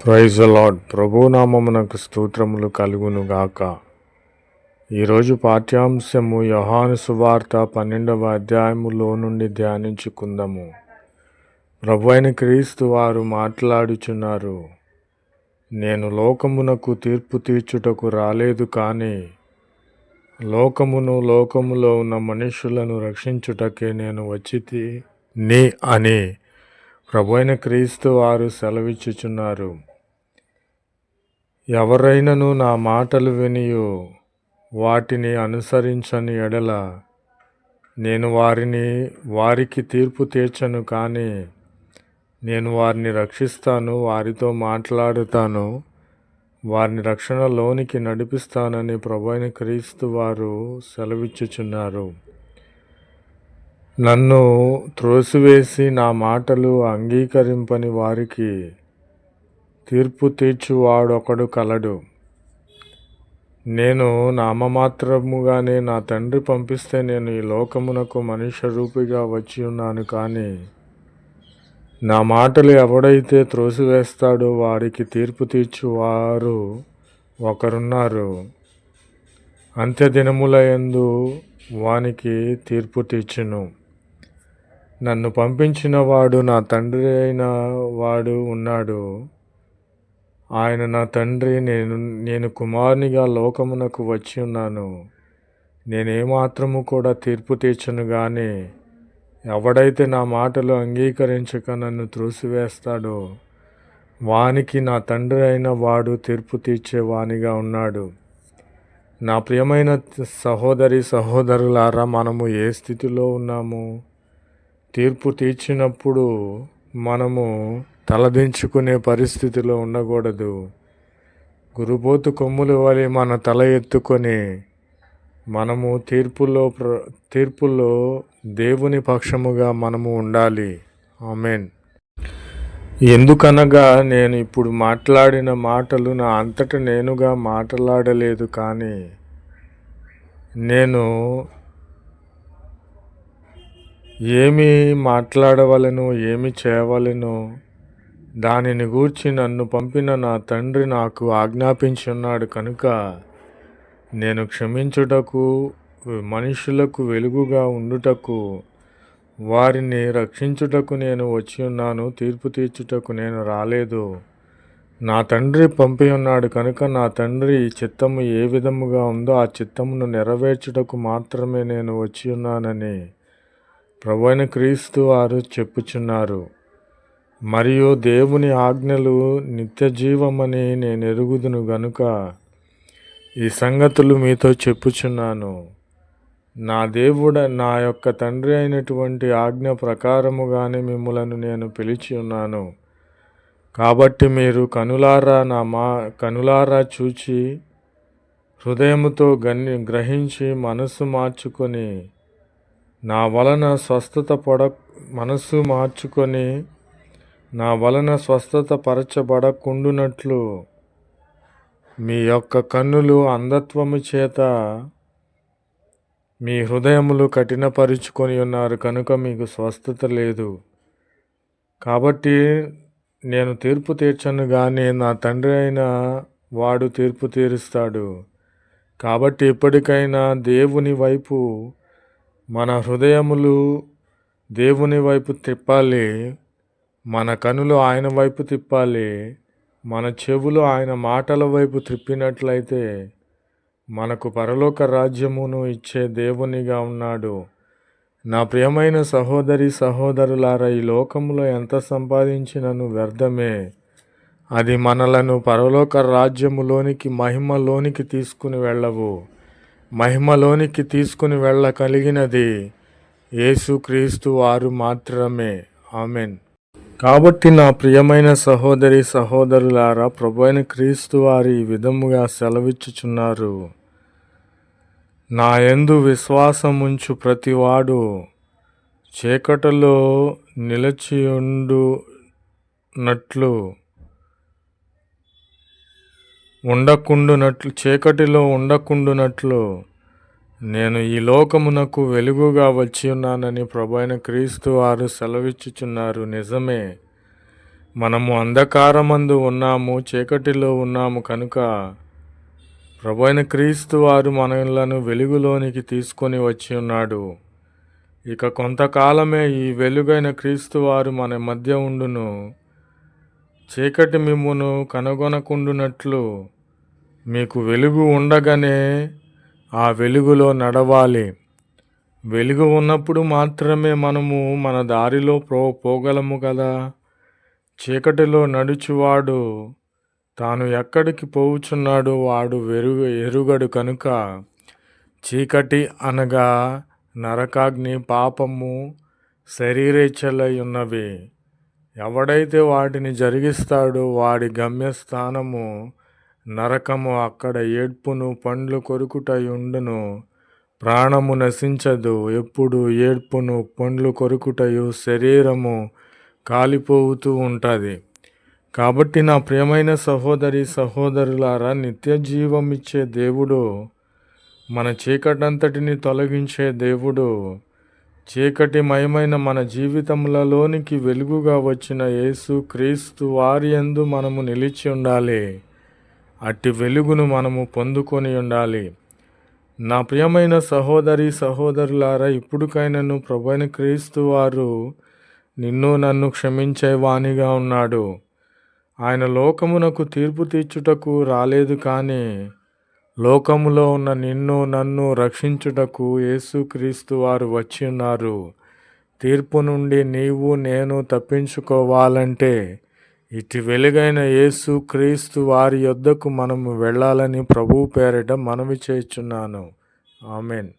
Praise lord ప్రభునామమునకు స్తోత్రములు కలుగును గాక ఈరోజు పాఠ్యాంశము యోహాను సువార్త పన్నెండవ అధ్యాయములో నుండి ధ్యానించుకుందాము. ప్రభు అయిన క్రీస్తు వారు మాట్లాడుచున్నారు నేను లోకమునకు తీర్పు తీర్చుటకు రాలేదు కానీ లోకమును లోకములో ఉన్న మనుషులను రక్షించుటకే నేను వచ్చి నీ అని ప్రభు అయిన క్రీస్తు వారు సెలవిచ్చుచున్నారు. ఎవరైనను నా మాటలు వినియు వాటిని అనుసరించని ఎడల నేను వారిని వారికి తీర్పు తీర్చను కానీ నేను వారిని రక్షిస్తాను వారితో మాట్లాడుతాను వారిని రక్షణలోనికి నడిపిస్తానని ప్రభు క్రీస్తు వారు సెలవిచ్చుచున్నారు. నన్ను త్రోసివేసి నా మాటలు అంగీకరింపని వారికి తీర్పు తీర్చువాడొకడు కలడు. నేను నామమాత్రముగానే నా తండ్రి పంపిస్తే నేను ఈ లోకమునకు మనుష్య రూపిగా వచ్చి ఉన్నాను కానీ నా మాటలు ఎవడైతే త్రోసివేస్తాడో వారికి తీర్పు తీర్చువారు ఒకరున్నారు. అంత్యదినములయందు వానికి తీర్పు తీర్చును. నన్ను పంపించిన వాడు నా తండ్రి అయిన వాడు ఉన్నాడు. ఆయన నా తండ్రి నేను నేను కుమారునిగా లోకమునకు వచ్చి ఉన్నాను. నేనేమాత్రము కూడా తీర్పు తీర్చను కానీ ఎవడైతే నా మాటలు అంగీకరించక నన్ను త్రోసివేస్తాడో వానికి నా తండ్రి అయిన వాడు తీర్పు తీర్చే వానిగా ఉన్నాడు. నా ప్రియమైన సహోదరి సహోదరులారా మనము ఏ స్థితిలో ఉన్నాము? తీర్పు తీర్చినప్పుడు మనము తలదించుకునే పరిస్థితిలో ఉండకూడదు. గురుబోతు కొమ్ములు వలె మన తల ఎత్తుకొని మనము తీర్పులో ప్ర తీర్పులో దేవుని పక్షముగా మనము ఉండాలి. ఆమెన్. ఎందుకనగా నేను ఇప్పుడు మాట్లాడిన మాటలు నా అంతట నేనుగా మాట్లాడలేదు కానీ నేను ఏమి మాట్లాడవలను ఏమి చేయవలను దానిని గూర్చి నన్ను పంపిన నా తండ్రి నాకు ఆజ్ఞాపించున్నాడు కనుక నేను క్షమించుటకు మనుషులకు వెలుగుగా ఉండుటకు వారిని రక్షించుటకు నేను వచ్చి ఉన్నాను తీర్పు తీర్చుటకు నేను రాలేదు. నా తండ్రి పంపి ఉన్నాడు కనుక నా తండ్రి చిత్తము ఏ విధముగా ఉందో ఆ చిత్తమును నెరవేర్చుటకు మాత్రమే నేను వచ్చి ఉన్నానని ప్రభువైన క్రీస్తు వారు చెప్పుచున్నారు. మరియు దేవుని ఆజ్ఞలు నిత్య జీవమని నేను ఎరుగుదును గనుక ఈ సంగతులు మీతో చెప్పుచున్నాను. నా దేవుడ నా యొక్క తండ్రి అయినటువంటి ఆజ్ఞ ప్రకారముగానే మిమ్మలను నేను పిలిచి ఉన్నాను. కాబట్టి మీరు కనులారా నా మా కనులారా చూచి హృదయముతో గని గ్రహించి మనసు మార్చుకొని నా వలన స్వస్థత పొడ మనసు మార్చుకొని నా వలన స్వస్థత పరచబడకుండునట్లు మీ యొక్క కన్నులు అంధత్వము చేత మీ హృదయములు కఠినపరుచుకొని ఉన్నారు. కనుక మీకు స్వస్థత లేదు. కాబట్టి నేను తీర్పు తీర్చను కానీ నా తండ్రి అయిన వాడు తీర్పు తీరుస్తాడు. కాబట్టి ఇప్పటికైనా దేవుని వైపు మన హృదయములు దేవుని వైపు తిప్పాలి. మన కనులు ఆయన వైపు తిప్పాలి మన చెవులు ఆయన మాటల వైపు తిప్పినట్లయితే మనకు పరలోక రాజ్యమును ఇచ్చే దేవునిగా ఉన్నాడు. నా ప్రియమైన సహోదరి సహోదరులారా ఈ లోకంలో ఎంత సంపాదించినను వ్యర్థమే. అది మనలను పరలోక రాజ్యములోనికి మహిమలోనికి తీసుకుని వెళ్ళవు. మహిమలోనికి తీసుకుని వెళ్ళగలిగినది యేసుక్రీస్తు వారు మాత్రమే. ఆమెన్. కాబట్టి నా ప్రియమైన సహోదరి సహోదరులారా ప్రభు అయిన క్రీస్తు వారి ఈ విధముగా సెలవిచ్చుచున్నారు. నా ఎందు విశ్వాసముంచు ప్రతివాడు చీకటిలో నిలచియుండునట్లు ఉండకుండునట్లు చీకటిలో ఉండకుండునట్లు నేను ఈ లోకమునకు వెలుగుగా వచ్చి ఉన్నానని ప్రభైన క్రీస్తు వారు సెలవిచ్చుచున్నారు. నిజమే. మనము అంధకారమందు ఉన్నాము చీకటిలో ఉన్నాము కనుక ప్రభైన క్రీస్తు వారు మనలను వెలుగులోనికి తీసుకొని వచ్చి ఉన్నాడు. ఇక కొంతకాలమే ఈ వెలుగైన క్రీస్తు వారు మన మధ్య ఉండును. చీకటి మిమ్మును కనుగొనకుండునట్లు మీకు వెలుగు ఉండగానే ఆ వెలుగులో నడవాలి. వెలుగు ఉన్నప్పుడు మాత్రమే మనము మన దారిలో పో పోగలము కదా. చీకటిలో నడుచువాడు తాను ఎక్కడికి పోవుచున్నాడో వాడు వెరుగు ఎరుగడు కనుక. చీకటి అనగా నరకాగ్ని పాపము శరీరేచ్ఛలై ఉన్నవి ఎవడైతే వాటిని జరిగిస్తాడో వాడి గమ్యస్థానము నరకము అక్కడ ఏడ్పును పండ్లు కొరుకుటై ఉండును. ప్రాణము నశించదు. ఎప్పుడు ఏడ్పును పండ్లు కొరుకుటయు శరీరము కాలిపోతూ ఉంటుంది. కాబట్టి నా ప్రియమైన సహోదరి సహోదరులారా నిత్య జీవమిచ్చే ఇచ్చే దేవుడు మన చీకటంతటిని తొలగించే దేవుడు చీకటి మయమైన మన జీవితములలోనికి వెలుగుగా వచ్చిన యేసు క్రీస్తు వారి యందు మనము నిలిచి ఉండాలి. అట్టి వెలుగును మనము పొందుకొని ఉండాలి. నా ప్రియమైన సహోదరి సహోదరులారా ఇప్పుడుకైనను ప్రభైన క్రీస్తు వారు నిన్ను నన్ను క్షమించే వాణిగా ఉన్నాడు. ఆయన లోకమునకు తీర్పు తీర్చుటకు రాలేదు కానీ లోకములో ఉన్న నిన్ను నన్ను రక్షించుటకు యేసుక్రీస్తు వారు వచ్చి ఉన్నారు. తీర్పు నుండి నీవు నేను తప్పించుకోవాలంటే ఇటు వెలుగైన యేసు క్రీస్తు వారి యొద్దకు మనము వెళ్ళాలని ప్రభు పేరిట మనవి చేస్తున్నాను ఆమెన్.